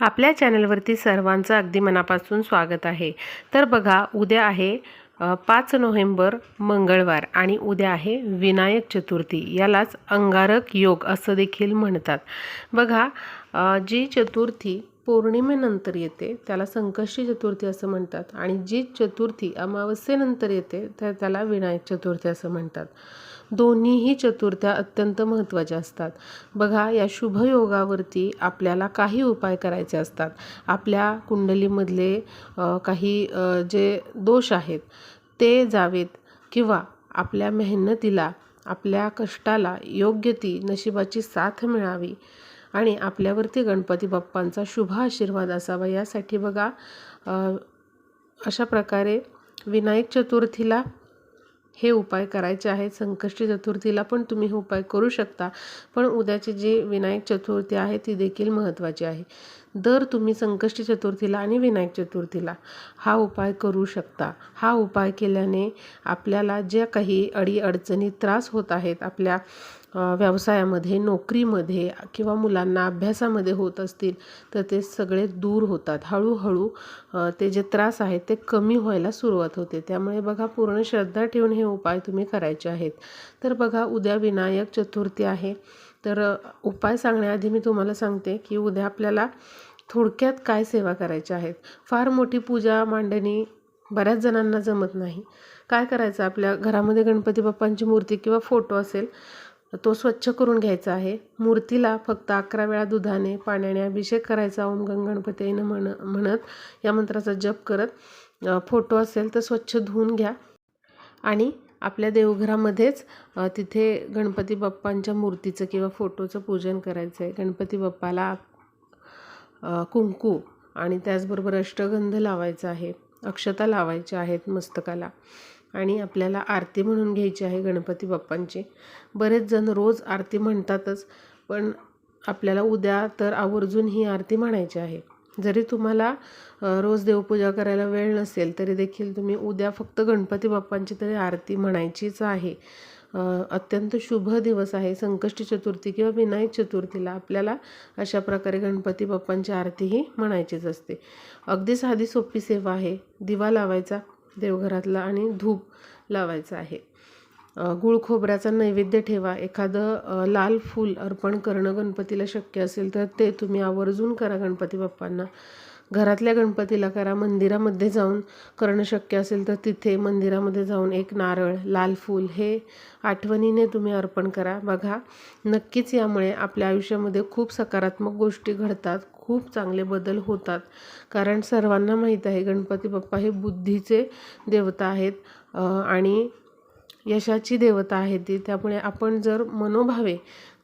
आपल्या चॅनलवरती सर्वांचं अगदी मनापासून स्वागत आहे. तर बघा उद्या आहे पाच नोव्हेंबर मंगळवार आणि उद्या आहे विनायक चतुर्थी. यालाच अंगारक योग असं देखील म्हणतात. बघा जी चतुर्थी पौर्णिमेनंतर येते त्याला संकष्टी चतुर्थी असं म्हणतात. आणि जी चतुर्थी अमावस्येनंतर येते तर त्याला विनायक चतुर्थी असं म्हणतात. दोन्हीही चतुर्थ्या अत्यंत महत्त्वाच्या असतात. बघा या शुभयोगावरती आपल्याला काही उपाय करायचे असतात. आपल्या कुंडलीमधले काही जे दोष आहेत ते जावेत किंवा आपल्या मेहनतीला आपल्या कष्टाला योग्य ती नशिबाची साथ मिळावी आणि आपल्यावरती गणपती बाप्पांचा शुभ आशीर्वाद असावा. यासाठी बघा अशा प्रकारे विनायक चतुर्थीला हे उपाय करायचे आहेत. संकष्टी चतुर्थीला पण तुम्ही हे उपाय करू शकता. पण उद्याची जी विनायक चतुर्थी आहे ती देखील महत्त्वाची आहे. दर तुम्ही संकष्टी चतुर्थीला आणि विनायक चतुर्थीला हा उपाय करू शकता. हा उपाय केल्याने आपल्याला ज्या काही अडीअडचणी त्रास होत आहेत आपल्या व्यवसायामध्ये नोकरीमध्ये किंवा मुलांना अभ्यासामध्ये होत असतील तर ते सगळे दूर होतात. हळूहळू ते जे त्रास आहेत ते कमी व्हायला सुरुवात होते. त्यामुळे बघा पूर्ण श्रद्धा ठेवून हे उपाय तुम्ही करायचे आहेत. तर बघा उद्या विनायक चतुर्थी आहे. तर उपाय सांगण्याआधी मी तुम्हाला सांगते की उद्या आपल्याला थोडक्यात काय सेवा करायच्या आहेत. फार मोठी पूजा मांडणी बऱ्याच जणांना जमत नाही. काय करायचं? आपल्या घरामध्ये गणपती बाप्पांची मूर्ती किंवा फोटो असेल तो स्वच्छ करून घ्यायचा आहे. मूर्तीला फक्त अकरा वेळा दुधाने पाण्याने अभिषेक करायचा ओम गंग गणपतीनं म्हण म्हणत या मंत्राचा जप करत फोटो असेल तर स्वच्छ धुवून घ्या. आणि आपल्या देवघरामध्येच तिथे गणपती बाप्पांच्या मूर्तीचं किंवा फोटोचं पूजन करायचं आहे गणपती बाप्पाला कुंकू आणि त्याचबरोबर अष्टगंध लावायचा आहे. अक्षता लावायच्या आहेत मस्तकाला. आणि आपल्याला आरती म्हणून घ्यायची आहे गणपती बाप्पांची. बरेच जण रोज आरती म्हणतातच पण आपल्याला उद्या तर आवर्जून ही आरती म्हणायची आहे. जरी तुम्हाला रोज देवपूजा करायला वेळ नसेल तरी देखील तुम्ही उद्या फक्त गणपती बाप्पांची तरी आरती म्हणायचीच आहे. अत्यंत शुभ दिवस आहे. संकष्टी चतुर्थी किंवा विनायक चतुर्थीला आपल्याला अशा प्रकारे गणपती बाप्पांची आरतीही म्हणायचीच असते. अगदी साधी सोपी सेवा आहे. दिवा लावायचा. देवघरातला आणि धूप लावायचा आहे. गुळ खोबऱ्याचा नैवेद्य ठेवा. एखादं लाल फूल अर्पण करणं गणपतीला शक्य असेल तर ते तुम्ही आवर्जून करा गणपती बाप्पांना. घरातल्या गणपतीला करा. मंदिरामध्ये जाऊन करणं शक्य असेल तर तिथे मंदिरामध्ये जाऊन एक नारळ लाल फूल हे आठवणीने तुम्ही अर्पण करा. बघा नक्कीच यामुळे आपल्या आयुष्यामध्ये खूप सकारात्मक गोष्टी घडतात खूप चांगले बदल होतात. कारण सर्वांना माहीत आहे गणपती बाप्पा हे बुद्धीचे देवता आहेत. आणि यशाची देवता आहे ती. त्यामुळे आपण जर मनोभावे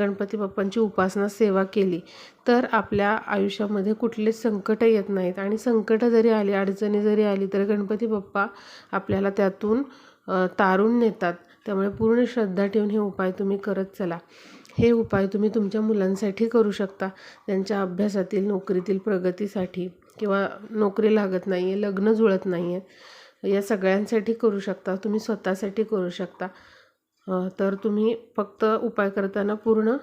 गणपती बाप्पांची उपासना सेवा केली तर आपल्या आयुष्यामध्ये कुठलेच संकट येत नाहीत. आणि संकटं जरी आली अडचणी जरी आली तर गणपती बाप्पा आपल्याला त्यातून तारून नेतात. त्यामुळे पूर्ण श्रद्धा ठेवून हे उपाय तुम्ही करत चला. हे उपाय तुम्ही तुमच्या मुलांसाठी करू शकता. त्यांच्या अभ्यासातील नोकरीतील प्रगतीसाठी. किंवा नोकरी लागत नाही आहे लग्न जुळत नाही आहे या सगळ्यांसाठी करू शकता. तुम्ही स्वतःसाठी करू शकता. तर तुम्ही फक्त उपाय करताना पूर्ण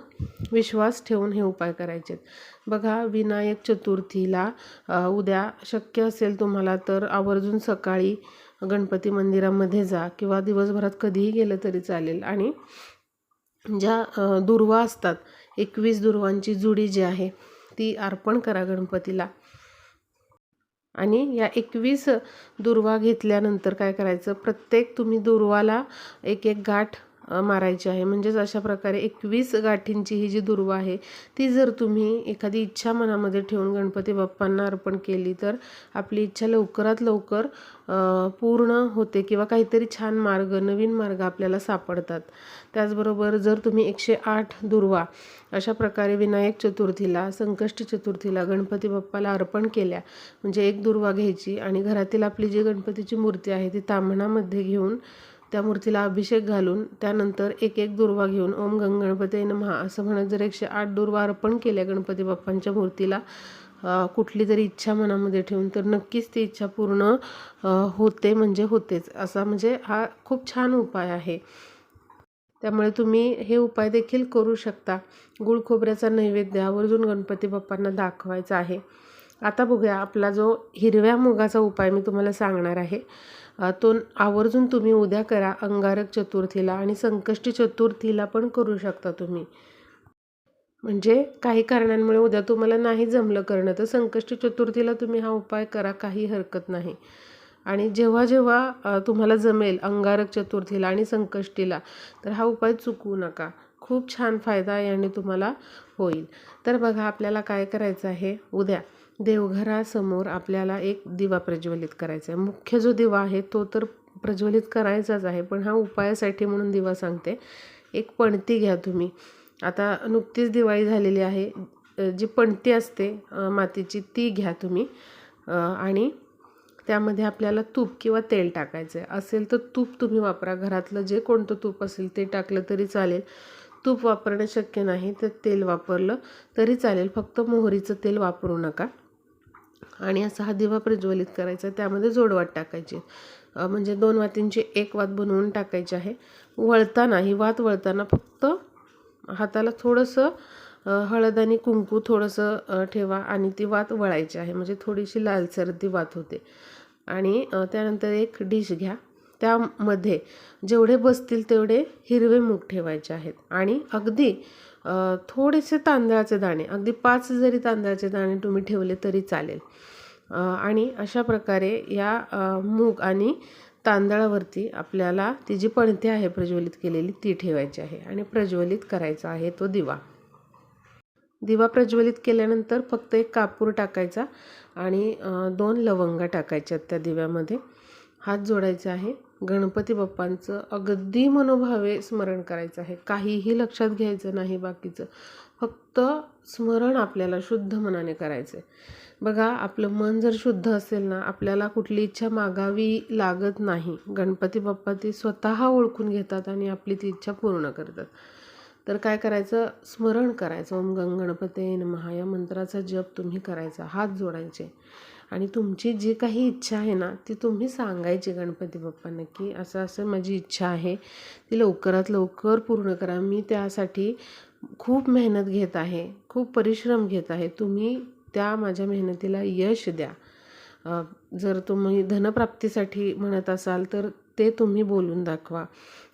विश्वास ठेवून हे उपाय करायचे बघा विनायक चतुर्थीला उद्या शक्य असेल तुम्हाला तर आवर्जून सकाळी गणपती मंदिरामध्ये जा किंवा दिवसभरात कधीही गेलं तरी चालेल. आणि ज्या दुर्वा असतात एकवीस दुर्वांची जुडी जी आहे ती अर्पण करा गणपतीला. आणि या एकवीस दुर्वा घेतल्यानंतर काय करायचं? प्रत्येक तुम्ही दुर्वाला एक एक गाठ मारायची आहे. म्हणजेच अशा प्रकारे एकवीस गाठींची ही जी दुर्वा आहे ती जर तुम्ही एखादी इच्छा मनामध्ये ठेवून गणपती बाप्पांना अर्पण केली तर आपली इच्छा लवकरात लवकर पूर्ण होते किंवा काहीतरी छान मार्ग नवीन मार्ग आपल्याला सापडतात. त्याचबरोबर जर तुम्ही एकशे आठ दुर्वा अशा प्रकारे विनायक चतुर्थीला संकष्टी चतुर्थीला गणपती बाप्पाला अर्पण केल्या म्हणजे एक दुर्वा घ्यायची आणि घरातील आपली जी गणपतीची मूर्ती आहे ती ताम्हणामध्ये घेऊन त्या मूर्तीला अभिषेक घालून त्यानंतर एक एक दुर्वा घेऊन ओम गंग गणपती नमहा असं म्हणत जर एकशे आठ दुर्वा अर्पण केल्या गणपती बाप्पांच्या मूर्तीला कुठली तरी इच्छा मनामध्ये ठेवून तर नक्कीच ती इच्छा पूर्ण होते म्हणजे होतेच असा म्हणजे हा खूप छान उपाय आहे. त्यामुळे तुम्ही हे उपाय देखील करू शकता. गुळ खोबऱ्याचा नैवेद्य आवर्जून गणपती बाप्पांना दाखवायचा आहे. आता बघूया आपला जो हिरव्या मुगाचा उपाय मी तुम्हाला सांगणार आहे तो आवर्जून तुम्ही उद्या करा अंगारक चतुर्थीला आणि संकष्टी चतुर्थीला पण करू शकता तुम्ही. म्हणजे काही कारणांमुळे उद्या तुम्हाला नाही जमलं करणं तर संकष्टी चतुर्थीला तुम्ही हा उपाय करा काही हरकत नाही. आणि जेव्हा जेव्हा तुम्हाला जमेल अंगारक चतुर्थीला आणि संकष्टीला तर हा उपाय चुकवू नका. खूप छान फायदा याने तुम्हाला होईल. तर बघा आपल्याला काय करायचं आहे उद्या देवघरासमोर आपल्याला एक दिवा प्रज्वलित करायचा आहे. मुख्य जो दिवा आहे तो तर प्रज्वलित करायचाच आहे पण हा उपायासाठी म्हणून दिवा सांगते. एक पणती घ्या तुम्ही. आता नुकतीच दिवाळी झालेली आहे. जी पणती असते मातीची ती घ्या तुम्ही. आणि त्यामध्ये आपल्याला तूप किंवा तेल टाकायचं आहे असेल तर तूप तुम्ही वापरा. घरातलं जे कोणतं तूप असेल ते टाकलं तरी चालेल. तूप वापरणं शक्य नाही तर तेल वापरलं तरी चालेल. फक्त मोहरीचं तेल वापरू नका. आणि असा हा दिवा प्रज्वलित करायचा त्यामध्ये जोडवात टाकायची. म्हणजे दोन वातींची एक वात बनवून टाकायची आहे. वळताना ही वात वळताना फक्त हाताला थोडंसं हळद आणि कुंकू थोडंसं ठेवा आणि ती वात वळायची आहे. म्हणजे थोडीशी लालसर ती वात होते. आणि त्यानंतर एक डिश घ्या. त्यामध्ये जेवढे बसतील तेवढे हिरवे मूग ठेवायचे आहेत. आणि अगदी थोडेसे तांदळाचे दाणे अगदी पाच जरी तांदळाचे दाणे तुम्ही ठेवले तरी चालेल. आणि अशा प्रकारे या मूग आणि तांदळावरती आपल्याला ती जी पणती आहे प्रज्वलित केलेली ती ठेवायची आहे आणि प्रज्वलित करायचा आहे तो दिवा. दिवा प्रज्वलित केल्यानंतर फक्त एक कापूर टाकायचा आणि दोन लवंगा टाकायच्या त्या दिव्यामध्ये. हात जोडायचे आहे. गणपती बाप्पांचं अगदी मनोभावे स्मरण करायचं आहे. काहीही लक्षात घ्यायचं नाही बाकीचं. फक्त स्मरण आपल्याला शुद्ध मनाने करायचं आहे बघा आपलं मन जर शुद्ध असेल ना आपल्याला कुठली इच्छा मागावी लागत नाही. गणपती बाप्पा ती स्वतः ओळखून घेतात आणि आपली ती इच्छा पूर्ण करतात. तर काय करायचं? स्मरण करायचं. ओम गंग गणपते नमः या मंत्राचा जप तुम्ही करायचा. हात जोडायचे. आणि तुमची जी काही इच्छा आहे ना ती तुम्ही सांगायची गणपती बाप्पांना की असं असं माझी इच्छा आहे ती लवकरात लवकर पूर्ण करा. मी त्यासाठी खूप मेहनत घेत आहे खूप परिश्रम घेत आहे. तुम्ही त्या माझ्या मेहनतीला यश द्या. जर तुम्ही धनप्राप्तीसाठी म्हणत असाल तर ते तुम्ही बोलून दाखवा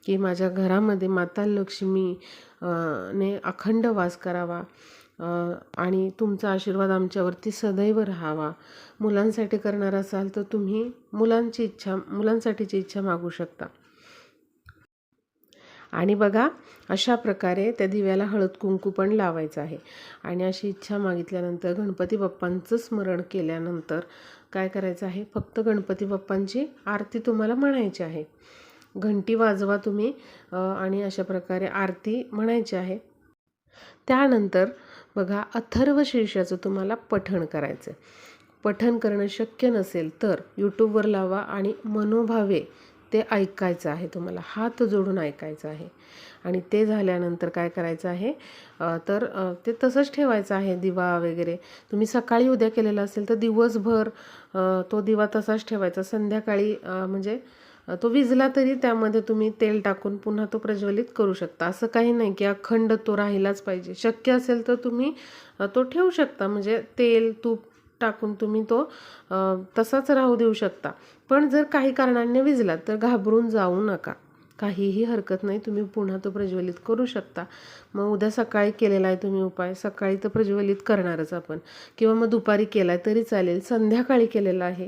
की माझ्या घरामध्ये माता लक्ष्मी ने अखंड वास करावा. आणि तुमचा आशीर्वाद आमच्यावरती सदैव राहावा. मुलांसाठी करणार असाल तर तुम्ही मुलांची इच्छा मुलांसाठीची इच्छा मागू शकता. आणि बघा अशा प्रकारे त्या दिव्याला हळद कुंकू पण लावायचं आहे. आणि अशी इच्छा मागितल्यानंतर गणपती बाप्पांचं स्मरण केल्यानंतर काय करायचं आहे? फक्त गणपती बाप्पांची आरती तुम्हाला म्हणायची आहे. घंटी वाजवा तुम्ही आणि अशा प्रकारे आरती म्हणायची आहे. त्यानंतर बघा अथर्व शीर्षाचं तुम्हाला पठण करायचं आहे पठण करणं शक्य नसेल तर यूट्यूबवर लावा आणि मनोभावे ते ऐकायचं आहे तुम्हाला. हात जोडून ऐकायचं आहे. आणि ते झाल्यानंतर काय करायचं आहे? तर ते तसंच ठेवायचं आहे दिवा वगैरे. तुम्ही सकाळी उद्या केलेलं असेल तर दिवसभर तो दिवा तसाच ठेवायचा. संध्याकाळी म्हणजे तो विजला तरी त्यामध्ये तुम्ही तेल टाकून पुन्हा तो प्रज्वलित करू शकता. असं काही नाही की अखंड तो राहिलाच पाहिजे. शक्य असेल तर तुम्ही तो ठेवू शकता. म्हणजे तेल तूप टाकून तुम्ही तो तसाच राहू देऊ शकता. पण जर काही कारणाने विजला तर घाबरून जाऊ नका. काहीही हरकत नाही तुम्ही पुन्हा तो प्रज्वलित करू शकता. मग उद्या सकाळी केलेला आहे तुम्ही उपाय. सकाळी तर प्रज्वलित करणारच आपण. किंवा मग दुपारी केला आहे तरी चालेल. संध्याकाळी केलेला आहे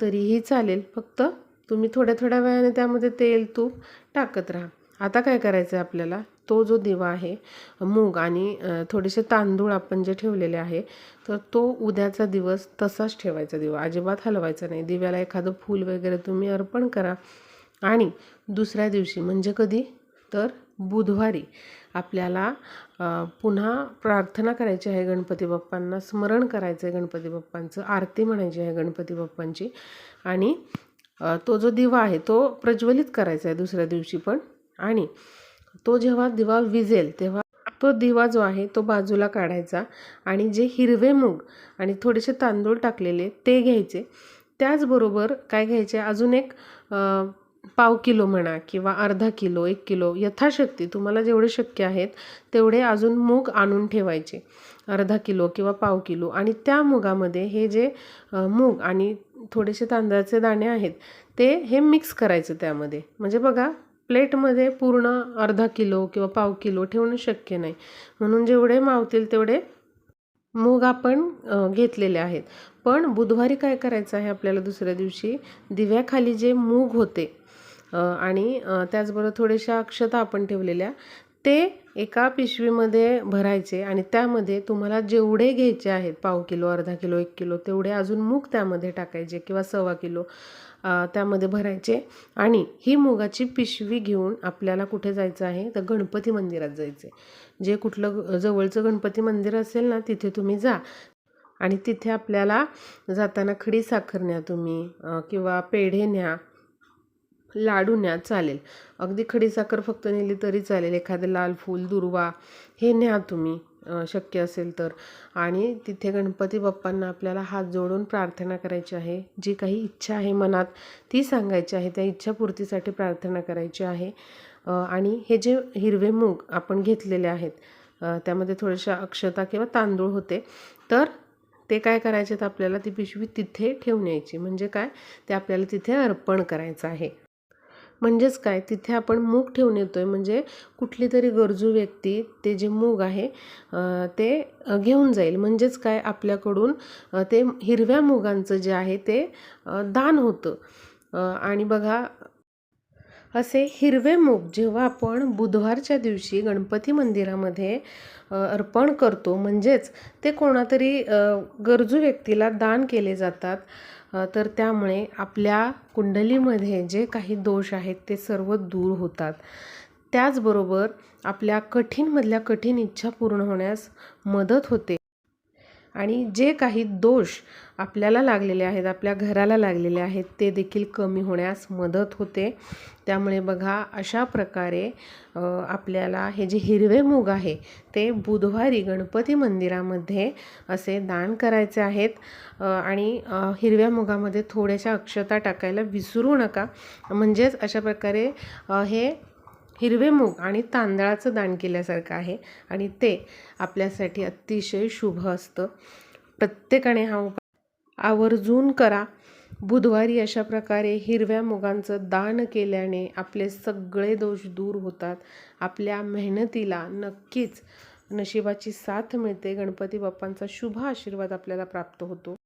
तरीही चालेल. फक्त तुम्ही थोड्या थोड्या वेळाने त्यामध्ये तेल तूप टाकत राहा. आता काय करायचं आहे आपल्याला? तो जो दिवा आहे मूग आणि थोडेसे तांदूळ आपण जे ठेवलेले आहे तर तो उद्याचा दिवस तसाच ठेवायचा दिवा. अजिबात हलवायचा नाही. दिव्याला एखादं फूल वगैरे तुम्ही अर्पण करा. आणि दुसऱ्या दिवशी म्हणजे कधी? तर बुधवारी आपल्याला पुन्हा प्रार्थना करायची आहे गणपती बाप्पांना. स्मरण करायचं आहे गणपती बाप्पांचं. आरती म्हणायची आहे गणपती बाप्पांची. आणि तो जो दिवा आहे तो प्रज्वलित करायचा आहे दुसऱ्या दिवशी पण. आणि तो जेव्हा दिवा विजेल तेव्हा तो दिवा जो आहे तो बाजूला काढायचा आणि जे हिरवे मूग आणि थोडेसे तांदूळ टाकलेले ते घ्यायचे. त्याचबरोबर काय घ्यायचे? अजून एक पाव किलो म्हणा किंवा अर्धा किलो एक किलो यथाशक्ती तुम्हाला जेवढे शक्य आहेत तेवढे अजून मूग आणून ठेवायचे. अर्धा किलो किंवा पाव किलो. आणि त्या मुगामध्ये हे जे मूग आणि थोडेसे तांदळाचे दाणे आहेत ते हे मिक्स करायचं त्यामध्ये. म्हणजे बघा प्लेटमध्ये पूर्ण अर्धा किलो किंवा पाव किलो ठेवणं शक्य नाही. म्हणून जेवढे मावतील तेवढे मूग आपण घेतलेले आहेत. पण बुधवारी काय करायचं आहे आपल्याला दुसऱ्या दिवशी? दिव्याखाली जे मूग होते आणि त्याचबरोबर थोड्याशा अक्षता आपण ठेवलेल्या ते एका पिशवीमध्ये भरायचे आणि त्यामध्ये तुम्हाला जेवढे घ्यायचे आहेत पाव किलो अर्धा किलो एक किलो तेवढे अजून मूग त्यामध्ये टाकायचे किंवा सव्वा किलो त्यामध्ये भरायचे आणि ही मुगाची पिशवी घेऊन आपल्याला कुठे जायचं आहे? तर गणपती मंदिरात जायचे. जे कुठलं ग- जवळचं गणपती मंदिर असेल ना तिथे तुम्ही जा. आणि तिथे आपल्याला जाताना खडी साखर न्या तुम्ही किंवा पेढे न्या लाडू न्या चालेल. अगदी खडीसाखर फक्त नेली तरी चालेल. एखादं लाल फूल दुर्वा हे न्या तुम्ही शक्य असेल तर. आणि तिथे गणपती बाप्पांना आपल्याला हात जोडून प्रार्थना करायची आहे. जी काही इच्छा आहे मनात ती सांगायची आहे. त्या इच्छापूर्तीसाठी प्रार्थना करायची आहे. आणि हे जे हिरवे मूग आपण घेतलेले आहेत त्यामध्ये थोड्याशा अक्षता किंवा तांदूळ होते. तर ते काय करायचे तर आपल्याला? ती पिशवी तिथे ठेवून यायची. म्हणजे काय? ते आपल्याला तिथे अर्पण करायचं आहे. म्हणजेच काय? तिथे आपण मूग ठेवून येतो आहे म्हणजे कुठली तरी गरजू व्यक्ती ते जे मूग आहे ते घेऊन जाईल. म्हणजेच काय? आपल्याकडून ते हिरव्या मुगांचं जे आहे ते दान होतं. आणि बघा असे हिरवे मूग जेव्हा आपण बुधवारच्या दिवशी गणपती मंदिरामध्ये अर्पण करतो म्हणजेच ते कोणातरी गरजू व्यक्तीला दान केले जातात. तर त्यामुळे आपल्या कुंडलीमध्ये जे काही दोष आहेत ते सर्व दूर होतात. त्याचबरोबर आपल्या कठीणमधल्या कठीण इच्छा पूर्ण होण्यास मदत होते. आणि जे काही दोष आपल्याला लागलेले आहेत आपल्या घराला लागलेले आहेत ते देखील कमी होण्यास मदत होते. त्यामुळे बघा अशा प्रकारे आपल्याला हे जे हिरवे मूग आहे ते बुधवारी गणपती मंदिरामध्ये असे दान करायचे आहेत. आणि हिरव्या मुगामध्ये थोड्याशा अक्षता टाकायला विसरू नका. म्हणजेच अशा प्रकारे हे हिरवे मूग आणि तांदळाचं दान केल्यासारखं आहे. आणि ते आपल्यासाठी अतिशय शुभ असतं. प्रत्येकाने हा उपाय आवर्जून करा. बुधवारी अशा प्रकारे हिरव्या मुगांचं दान केल्याने आपले सगळे दोष दूर होतात. आपल्या मेहनतीला नक्कीच नशिबाची साथ मिळते. गणपती बाप्पांचा शुभ आशीर्वाद आपल्याला प्राप्त होतो.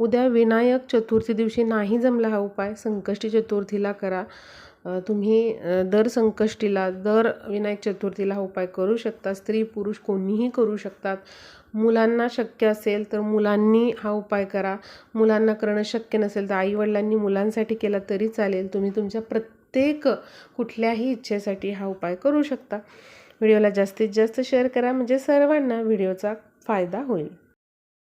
उद्या विनायक चतुर्थी दिवशी नाही जमला हा उपाय संकष्टी चतुर्थीला करा. तुम्ही दर संकष्टीला दर विनायक चतुर्थीला हा उपाय करू शकता. स्त्री पुरुष कोणीही करू शकतात. मुलांना शक्य असेल तर मुलांनी हा उपाय करा. मुलांना करणं शक्य नसेल तर आईवडिलांनी मुलांसाठी केला तरी चालेल. तुम्ही तुमच्या प्रत्येक कुठल्याही इच्छेसाठी हा उपाय करू शकता. व्हिडिओला जास्तीत जास्त शेअर करा. म्हणजे सर्वांना व्हिडिओचा फायदा होईल.